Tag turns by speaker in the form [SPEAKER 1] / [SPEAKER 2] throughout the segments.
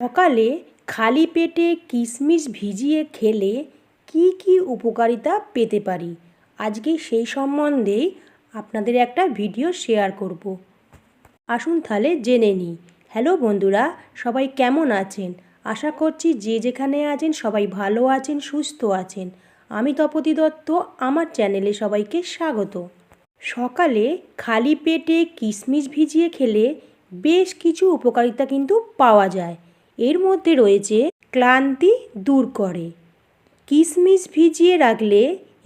[SPEAKER 1] সকালে খালি পেটে কিশমিশ ভিজিয়ে খেলে কি কি উপকারিতা পেতে পারি? আজকে সেই সম্বন্ধেই আপনাদের একটা ভিডিও শেয়ার করব। আসুন তাহলে জেনে নিই হ্যালো বন্ধুরা, সবাই কেমন আছেন? আশা করছি যে যেখানে আছেন সবাই ভালো আছেন, সুস্থ আছেন। আমি তপতি দত্ত, আমার চ্যানেলে সবাইকে স্বাগত। সকালে খালি পেটে কিশমিশ ভিজিয়ে খেলে বেশ কিছু উপকারিতা কিন্তু পাওয়া যায়। এর মধ্যে রয়েছে ক্লান্তি দূর করে। কিশমিশ ভিজিয়ে রাখলে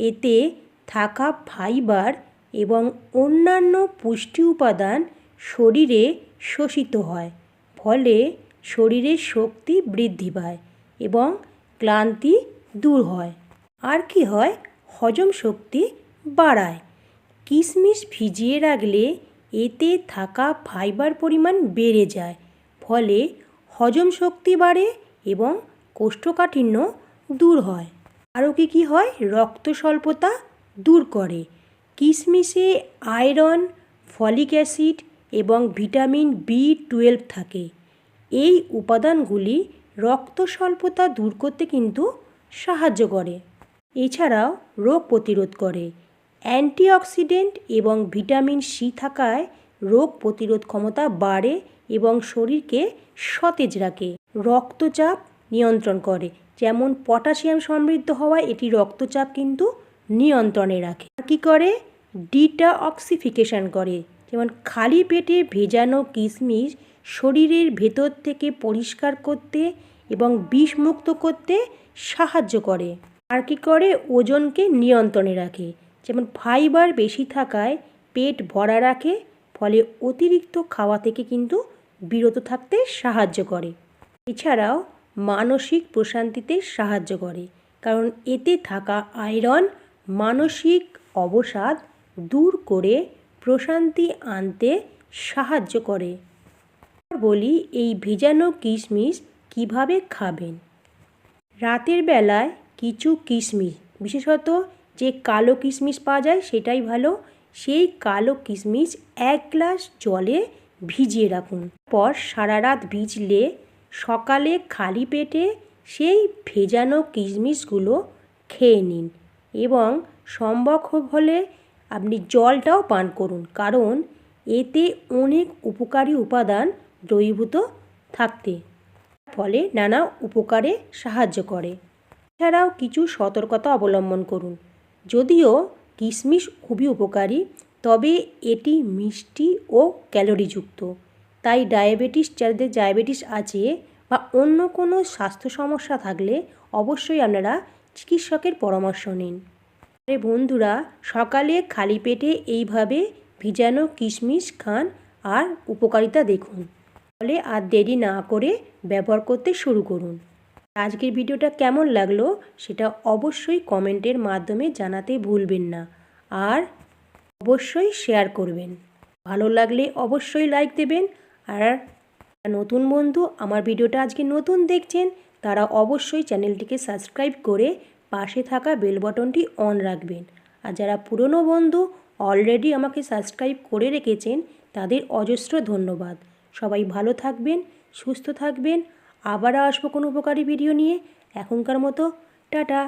[SPEAKER 1] এতে থাকা ফাইবার এবং অন্যান্য পুষ্টি উপাদান শরীরে শোষিত হয়, ফলে শরীরের শক্তি বৃদ্ধি পায় এবং ক্লান্তি দূর হয়। আর কি হয়? হজম শক্তি বাড়ায়। কিশমিশ ভিজিয়ে রাখলে এতে থাকা ফাইবার পরিমাণ বেড়ে যায়, ফলে হজম শক্তি বাড়ে এবং কোষ্ঠকাঠিন্য দূর হয়। আরও কী কী হয়? রক্ত স্বল্পতা দূর করে। কিশমিশে আয়রন, ফলিক অ্যাসিড এবং ভিটামিন বি টুয়েলভ থাকে। এই উপাদানগুলি রক্ত স্বল্পতা দূর করতে কিন্তু সাহায্য করে। এছাড়াও রোগ প্রতিরোধ করে। অ্যান্টিঅক্সিডেন্ট এবং ভিটামিন সি থাকায় রোগ প্রতিরোধ ক্ষমতা বাড়ে এবং শরীরকে সতেজ রাখে। রক্তচাপ নিয়ন্ত্রণ করে, যেমন পটাশিয়াম সমৃদ্ধ হওয়ায় এটি রক্তচাপ কিন্তু নিয়ন্ত্রণে রাখে। কী করে? ডিটক্সিফিকেশন করে, যেমন খালি পেটে ভেজানো কিশমিশ শরীরের ভেতর থেকে পরিষ্কার করতে এবং বিষমুক্ত করতে সাহায্য করে। আর কি করে? ওজনকে নিয়ন্ত্রণে রাখে, যেমন ফাইবার বেশি থাকায় পেট ভরা রাখে ফলে অতিরিক্ত খাওয়া থেকে কিন্তু বিরত থাকতে সাহায্য করে। এছাড়াও মানসিক প্রশান্তিতে সাহায্য করে, কারণ এতে থাকা আয়রন মানসিক অবসাদ দূর করে প্রশান্তি আনতে সাহায্য করে। বলি এই ভেজানো কিশমিশ কীভাবে খাবেন? রাতের বেলায় কিছু কিশমিশ, বিশেষত যে কালো কিশমিশ পাওয়া যায় সেটাই ভালো। সেই কালো কিশমিশ এক গ্লাস জলে ভিজিয়ে রাখুন। পর সারা রাত ভিজলে সকালে খালি পেটে সেই ভেজানো কিশমিশগুলো খেয়ে নিন এবং সম্ভব হলে আপনি জলটাও পান করুন, কারণ এতে অনেক উপকারী উপাদান দ্রবীভূত থাকতে ফলে নানা উপকারে সাহায্য করে। এছাড়াও কিছু সতর্কতা অবলম্বন করুন। যদিও কিশমিশ খুবই উপকারী, তবে এটি মিষ্টি ও ক্যালোরিযুক্ত। তাই ডায়াবেটিস, যাদের ডায়াবেটিস আছে বা অন্য কোনো স্বাস্থ্য সমস্যা থাকলে অবশ্যই আপনারা চিকিৎসকের পরামর্শ নিন। আরে বন্ধুরা, সকালে খালি পেটে এইভাবে ভিজানো কিশমিশ খান আর উপকারিতা দেখুন। ফলে আর দেরি না করে ব্যবহার করতে শুরু করুন। আজকের ভিডিওটা কেমন লাগল সেটা অবশ্যই কমেন্টের মাধ্যমে জানাতে ভুলবেন না। আর অবশ্যই শেয়ার করবেন। ভালো লাগলে অবশ্যই লাইক দেবেন। আর নতুন বন্ধু আমার ভিডিওটা আজকে নতুন দেখছেন, তারা অবশ্যই চ্যানেলটিকে সাবস্ক্রাইব করে পাশে থাকা বেল বটনটি অন রাখবেন। আর যারা পুরনো বন্ধু অলরেডি আমাকে সাবস্ক্রাইব করে রেখেছেন, তাদের অজস্র ধন্যবাদ। সবাই ভালো থাকবেন, সুস্থ থাকবেন। আবার আসব কোনো উপকারী ভিডিও নিয়ে। এখনকার মতো টাটা।